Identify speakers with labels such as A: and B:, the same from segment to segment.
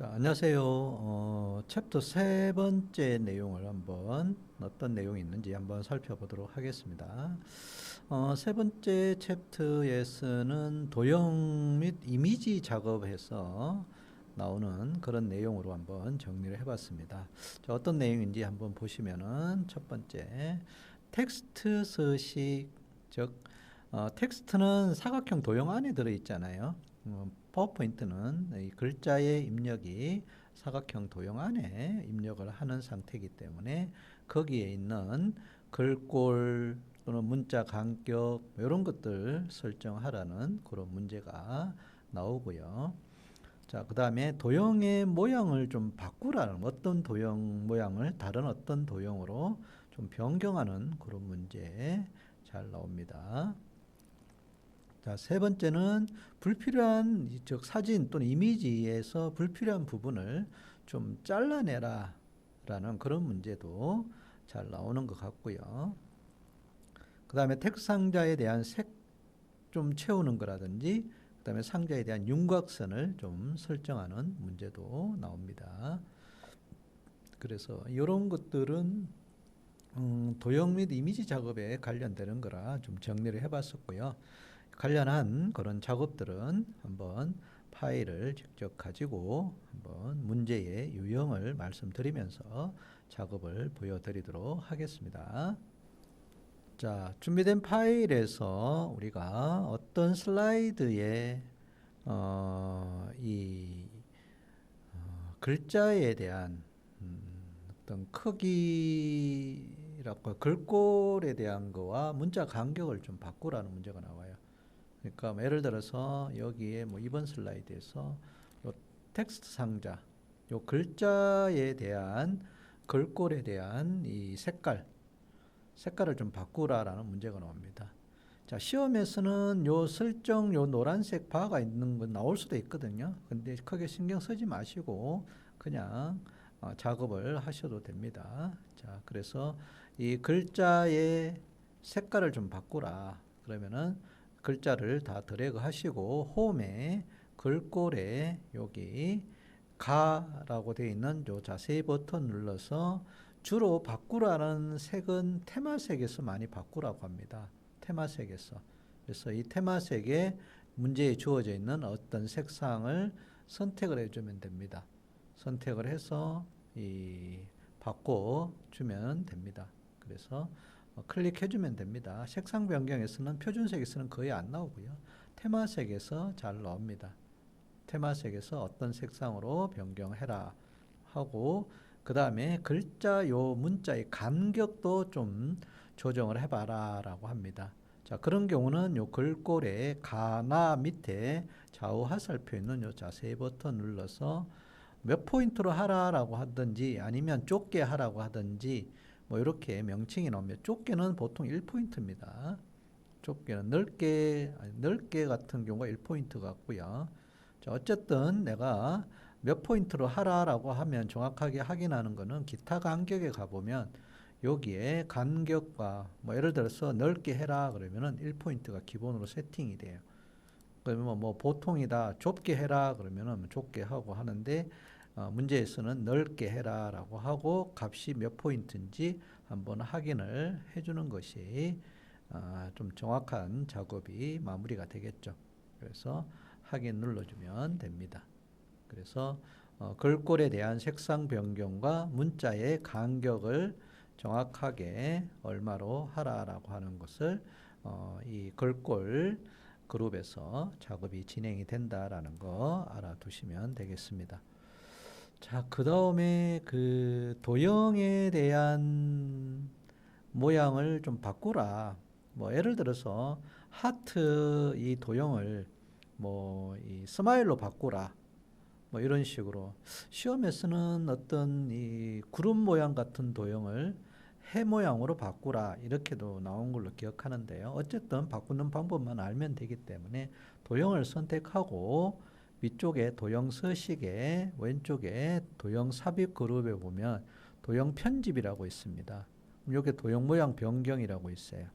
A: 자, 안녕하세요. 어, 챕터 세 번째 내용을 한번 어떤 내용이 있는지 한번 살펴보도록 하겠습니다. 어, 세 번째 챕터에서는 도형 및 이미지 작업해서 나오는 그런 내용으로 한번 정리를 해봤습니다. 자, 어떤 내용인지 한번 보시면은 첫 번째 텍스트 서식 즉 어, 텍스트는 사각형 도형 안에 들어 있잖아요. 어, 파워포인트는 이 글자의 입력이 사각형 도형 안에 입력을 하는 상태이기 때문에 거기에 있는 글꼴 또는 문자 간격 이런 것들 설정하라는 그런 문제가 나오고요. 자, 그 다음에 도형의 모양을 좀 바꾸라는 어떤 도형 모양을 다른 어떤 도형으로 좀 변경하는 그런 문제 잘 나옵니다. 자, 세 번째는 불필요한 이- 즉 사진 또는 이미지에서 불필요한 부분을 좀 잘라내라 라는 그런 문제도 잘 나오는 것 같고요. 그 다음에 텍스트 상자에 대한 색 좀 채우는 거라든지 그 다음에 상자에 대한 윤곽선을 좀 설정하는 문제도 나옵니다. 그래서 이런 것들은 음, 도형 및 이미지 작업에 관련되는 거라 좀 정리를 해봤었고요. 관련한 그런 작업들은 한번 파일을 직접 가지고 한번 문제의 유형을 말씀드리면서 작업을 보여드리도록 하겠습니다. 자, 준비된 파일에서 우리가 어떤 슬라이드에 어, 이 어, 글자에 대한 음, 어떤 크기라고 글꼴에 대한 거와 문자 간격을 좀 바꾸라는 문제가 나와요. 그러니까 뭐 예를 들어서 여기에 뭐 이번 슬라이드에서 요 텍스트 상자, 요 글자에 대한 글꼴에 대한 이 색깔, 색깔을 좀 바꾸라라는 문제가 나옵니다. 자, 시험에서는 요 설정 요 노란색 바가 있는 건 나올 수도 있거든요. 근데 크게 신경 쓰지 마시고 그냥 어, 작업을 하셔도 됩니다. 자, 그래서 이 글자의 색깔을 좀 바꾸라. 그러면은 글자를 다 드래그 하시고 홈에 글꼴에 여기 가라고 되어 있는 요 자세히 버튼 눌러서 주로 바꾸라는 색은 테마색에서 많이 바꾸라고 합니다. 테마색에서. 그래서 이 테마색에 문제에 주어져 있는 어떤 색상을 선택을 해주면 됩니다. 선택을 해서 이 바꿔 주면 됩니다. 그래서 어, 클릭해주면 됩니다. 색상 변경에서는 표준색에서는 거의 안 나오고요. 테마색에서 잘 나옵니다. 테마색에서 어떤 색상으로 변경해라 하고 그 다음에 글자 요 문자의 간격도 좀 조정을 해봐라 라고 합니다. 자 그런 경우는 요 글꼴의 가나 밑에 좌우 화살표 있는 요 자세히 버튼 눌러서 몇 포인트로 하라라고 하든지 아니면 좁게 하라고 하든지 뭐 이렇게 명칭이 나오면 좁게는 보통 1포인트입니다. 좁게는 넓게 넓게 같은 경우가 1포인트 같고요. 자, 어쨌든 내가 몇 포인트로 하라라고 하면 정확하게 확인하는 거는 기타 간격에 가보면 여기에 간격과 뭐 예를 들어서 넓게 해라 그러면은 1포인트가 기본으로 세팅이 돼요. 그러면 뭐 보통이다 좁게 해라 그러면은 좁게 하고 하는데 어, 문제에서는 넓게 해라라고 하고 값이 몇 포인트인지 한번 확인을 해주는 것이 아, 좀 정확한 작업이 마무리가 되겠죠. 그래서 확인 눌러주면 됩니다. 그래서 어, 글꼴에 대한 색상 변경과 문자의 간격을 정확하게 얼마로 하라라고 하는 것을 어, 이 글꼴 그룹에서 작업이 진행이 된다라는 거 알아두시면 되겠습니다. 자, 그 다음에 그 도형에 대한 모양을 좀 바꾸라. 뭐 예를 들어서 하트 이 도형을 뭐 이 스마일로 바꾸라. 뭐 이런 식으로 시험에서는 어떤 이 구름 모양 같은 도형을 해 모양으로 바꾸라 이렇게도 나온 걸로 기억하는데요. 어쨌든 바꾸는 방법만 알면 되기 때문에 도형을 선택하고 위쪽에 도형 서식에 왼쪽에 도형 삽입 그룹에 보면 도형 편집이라고 있습니다. 여기 도형 모양 변경이라고 있어요.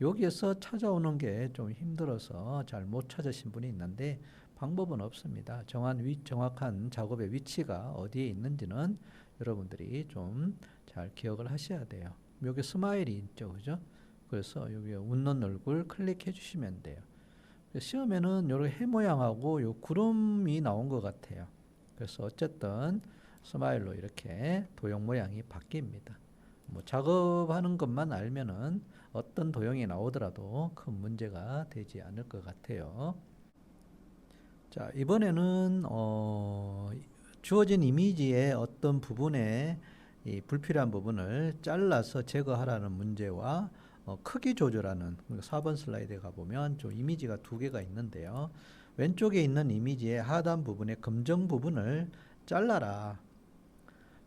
A: 여기에서 찾아오는 게 좀 힘들어서 잘 못 찾으신 분이 있는데 방법은 없습니다. 정한 위, 정확한 작업의 위치가 어디에 있는지는 여러분들이 좀 잘 기억을 하셔야 돼요. 여기 스마일이 있죠, 그죠? 그래서 여기 웃는 얼굴 클릭해 주시면 돼요. 시험에는 요런 해 모양하고 요 구름이 나온 것 같아요. 그래서 어쨌든 스마일로 이렇게 도형 모양이 바뀝니다. 뭐 작업하는 것만 알면은 어떤 도형이 나오더라도 큰 문제가 되지 않을 것 같아요. 자, 이번에는 어, 주어진 이미지의 어떤 부분에 이 불필요한 부분을 잘라서 제거하라는 문제와 어, 크기 조절하는 4번 슬라이드에 가보면 저 이미지가 두 개가 있는데요. 왼쪽에 있는 이미지의 하단 부분의 검정 부분을 잘라라.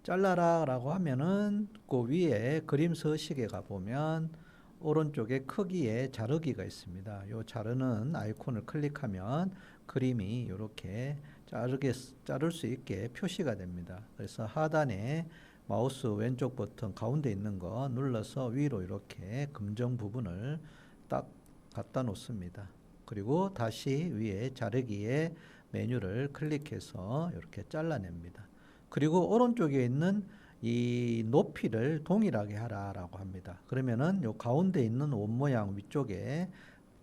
A: 잘라라 라고 하면은 그 위에 그림 서식에 가보면 오른쪽에 크기에 자르기가 있습니다. 요 자르는 아이콘을 클릭하면 그림이 이렇게 자르게 자를 수 있게 표시가 됩니다. 그래서 하단에 마우스 왼쪽 버튼 가운데 있는 거 눌러서 위로 이렇게 검정 부분을 딱 갖다 놓습니다. 그리고 다시 위에 자르기에 메뉴를 클릭해서 이렇게 잘라냅니다. 그리고 오른쪽에 있는 이 높이를 동일하게 하라라고 합니다. 그러면은 요 가운데 있는 원 모양 위쪽에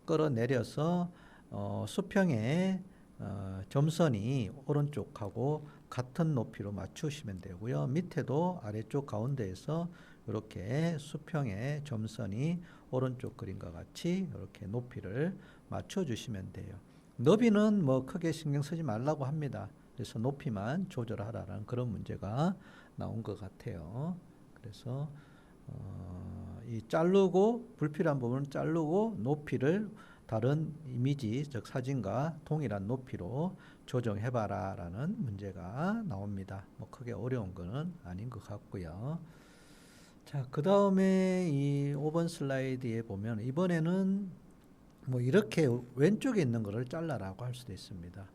A: 끌어내려서 어, 수평의 어, 점선이 오른쪽하고 같은 높이로 맞추시면 되고요. 밑에도 아래쪽 가운데에서 이렇게 수평의 점선이 오른쪽 그림과 같이 이렇게 높이를 맞춰 주시면 돼요. 너비는 뭐 크게 신경 쓰지 말라고 합니다. 그래서 높이만 조절하라는 그런 문제가 나온 것 같아요. 그래서 어, 이 자르고 불필요한 부분은 자르고 높이를 다른 이미지 즉 사진과 동일한 높이로 조정해봐라 라는 문제가 나옵니다. 뭐 크게 어려운 거는 아닌 것 같고요. 자, 그 다음에 이 5번 슬라이드에 보면 이번에는 뭐 이렇게 왼쪽에 있는 거를 잘라라고 할 수도 있습니다.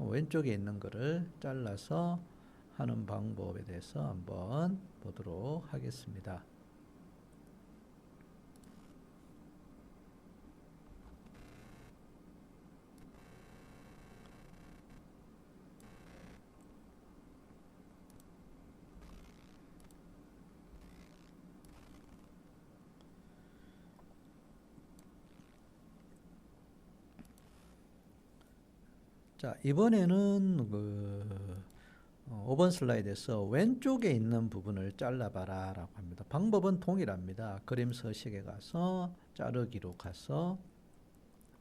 A: 왼쪽에 있는 거를 잘라서 하는 방법에 대해서 한번 보도록 하겠습니다. 자, 이번에는 그 어, 5번 슬라이드에서 왼쪽에 있는 부분을 잘라봐라 라고 합니다. 방법은 동일합니다. 그림 서식에 가서 자르기로 가서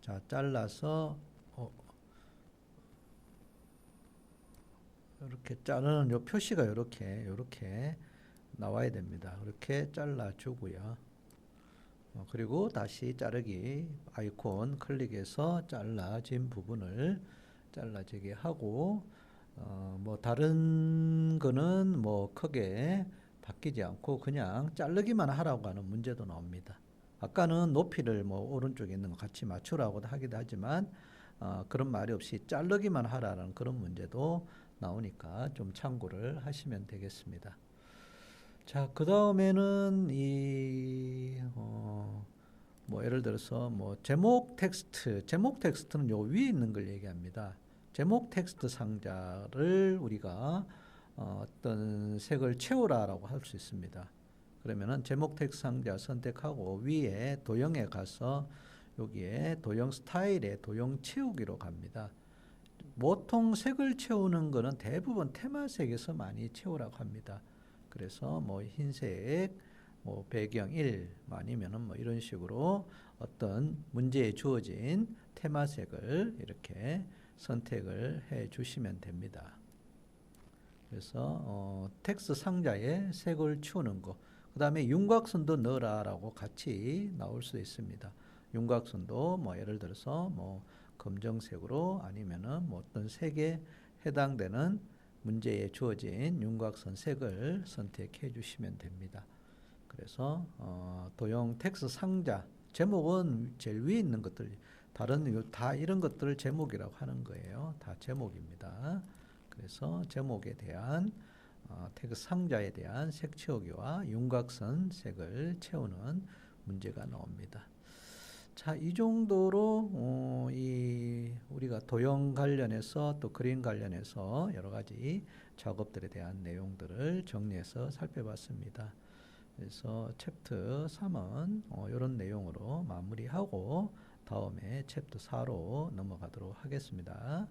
A: 자, 잘라서 어, 이렇게 자르는 요 표시가 이렇게 이렇게 나와야 됩니다. 이렇게 잘라주고요. 어, 그리고 다시 자르기 아이콘 클릭해서 잘라진 부분을 잘라지게 하고 어, 뭐 다른 거는 뭐 크게 바뀌지 않고 그냥 자르기만 하라고 하는 문제도 나옵니다. 아까는 높이를 뭐 오른쪽에 있는 거 같이 맞추라고 하기도 하지만 어, 그런 말이 없이 자르기만 하라는 그런 문제도 나오니까 좀 참고를 하시면 되겠습니다. 자, 그 다음에는 이, 어, 뭐 예를 들어서 뭐 제목 텍스트, 제목 텍스트는 요 위에 있는 걸 얘기합니다. 제목 텍스트 상자를 우리가 어, 떤 색을 채우라라고 할 수 있습니다. 그러면은 제목 텍스트 상자 선택하고 위에 도형에 가서 여기에 도형 스타일에 도형 채우기로 갑니다. 보통 색을 채우는 거는 대부분 테마색에서 많이 채우라고 합니다. 그래서 뭐 흰색, 뭐 배경 1 아니면은 뭐 이런 식으로 어떤 문제에 주어진 테마색을 이렇게 선택을 해 주시면 됩니다. 그래서 어, 텍스트 상자에 색을 치우는 거. 그 다음에 윤곽선도 넣어라라고 같이 나올 수 있습니다. 윤곽선도 뭐 예를 들어서 뭐 검정색으로 아니면은 뭐 어떤 색에 해당되는 문제에 주어진 윤곽선 색을 선택해 주시면 됩니다. 그래서 어, 도형 텍스트 상자 제목은 제일 위에 있는 것들 다른 다 이런 것들을 제목이라고 하는 거예요. 다 제목입니다. 그래서 제목에 대한 어, 태그 상자에 대한 색 채우기와 윤곽선 색을 채우는 문제가 나옵니다. 자, 이 정도로 어, 이 우리가 도형 관련해서 또 그림 관련해서 여러 가지 작업들에 대한 내용들을 정리해서 살펴봤습니다. 그래서 챕터 3은 어, 이런 내용으로 마무리하고 다음에 챕터 4로 넘어가도록 하겠습니다.